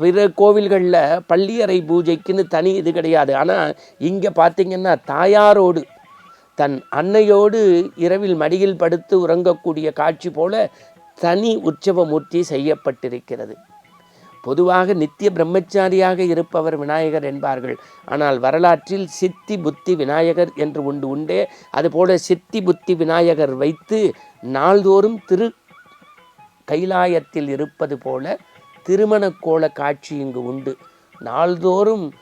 பிற கோவில்களில் பள்ளியறை பூஜைக்குன்னு தனி இது கிடையாது. ஆனால் இங்கே பார்த்தீங்கன்னா தாயாரோடு தன் அன்னையோடு இரவில் மடியில் படுத்து உறங்கக்கூடிய காட்சி போல தனி உற்சவமூர்த்தி செய்யப்பட்டிருக்கிறது. பொதுவாக நித்திய பிரம்மச்சாரியாக இருப்பவர் விநாயகர் என்பார்கள். ஆனால் வரலாற்றில் சித்தி புத்தி விநாயகர் என்று உண்டு உண்டே. அதுபோல சித்தி புத்தி விநாயகர் வைத்து நாள்தோறும் திரு கைலாயத்தில் இருப்பது போல திருமண கோல காட்சி இங்கு உண்டு. நாள்தோறும்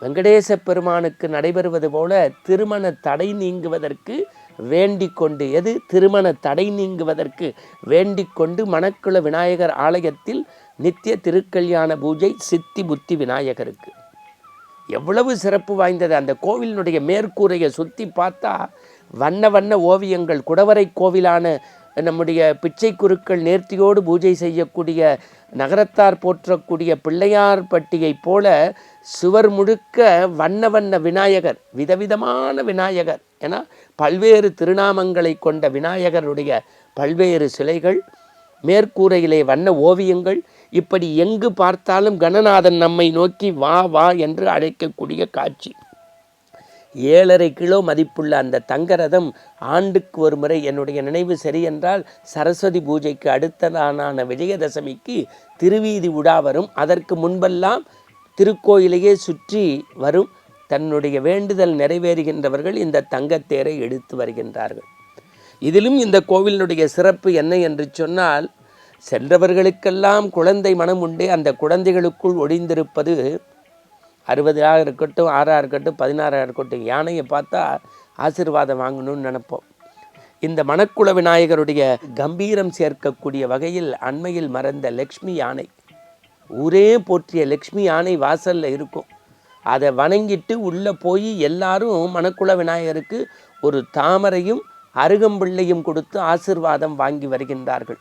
வெங்கடேச பெருமானுக்கு நடைபெறுவது போல திருமண தடை நீங்குவதற்கு வேண்டிக் கொண்டு எது? திருமண தடை நீங்குவதற்கு வேண்டிக் கொண்டு மணக்குள விநாயகர் ஆலயத்தில் நித்திய திருக்கல்யாண பூஜை சித்தி புத்தி விநாயகருக்கு. எவ்வளவு சிறப்பு வாய்ந்தது. அந்த கோவிலினுடைய மேற்கூரையை சுற்றி பார்த்தா வண்ண வண்ண ஓவியங்கள் குடவரை கோவிலான நம்முடைய பிச்சை குருக்கள் நேர்த்தியோடு பூஜை செய்யக்கூடிய நகரத்தார் போற்றக்கூடிய பிள்ளையார் பட்டியைப் போல சுவர் முழுக்க வண்ண வண்ண விநாயகர் விதவிதமான விநாயகர். ஏன்னா பல்வேறு திருநாமங்களை கொண்ட விநாயகருடைய பல்வேறு சிலைகள் மேற்கூரையிலே வண்ண ஓவியங்கள் இப்படி எங்கு பார்த்தாலும் கணநாதன் நம்மை நோக்கி வா வா என்று அழைக்கக்கூடிய காட்சி. ஏழரை கிலோ மதிப்புள்ள அந்த தங்க ரதம் ஆண்டுக்கு ஒரு முறை என்னுடைய நினைவு சரி என்றால் சரஸ்வதி பூஜைக்கு அடுத்ததானான விஜயதசமிக்கு திருவீதி உடா வரும். அதற்கு முன்பெல்லாம் திருக்கோயிலையே சுற்றி வரும். தன்னுடைய வேண்டுதல் நிறைவேறுகின்றவர்கள் இந்த தங்கத்தேரை எடுத்து வருகின்றார்கள். இதிலும் இந்த கோவிலினுடைய சிறப்பு என்ன என்று சொன்னால் சென்றவர்களுக்கெல்லாம் குழந்தை மனம் உண்டே அந்த குழந்தைகளுக்குள் ஒளிந்திருப்பது அறுபதாக இருக்கட்டும் ஆறாக இருக்கட்டும் பதினாறாக இருக்கட்டும் யானையை பார்த்தா ஆசீர்வாதம் வாங்கணும்னு நினைப்போம். இந்த மணக்குள விநாயகருடைய கம்பீரம் சேர்க்கக்கூடிய வகையில் அண்மையில் மறந்த லக்ஷ்மி யானை. ஊரே போற்றிய லக்ஷ்மி யானை வாசலில் இருக்கும். அதை வணங்கிட்டு உள்ளே போய் எல்லாரும் மணக்குள விநாயகருக்கு ஒரு தாமரையும் அருகம்பிள்ளையும் கொடுத்து ஆசிர்வாதம் வாங்கி வருகின்றார்கள்.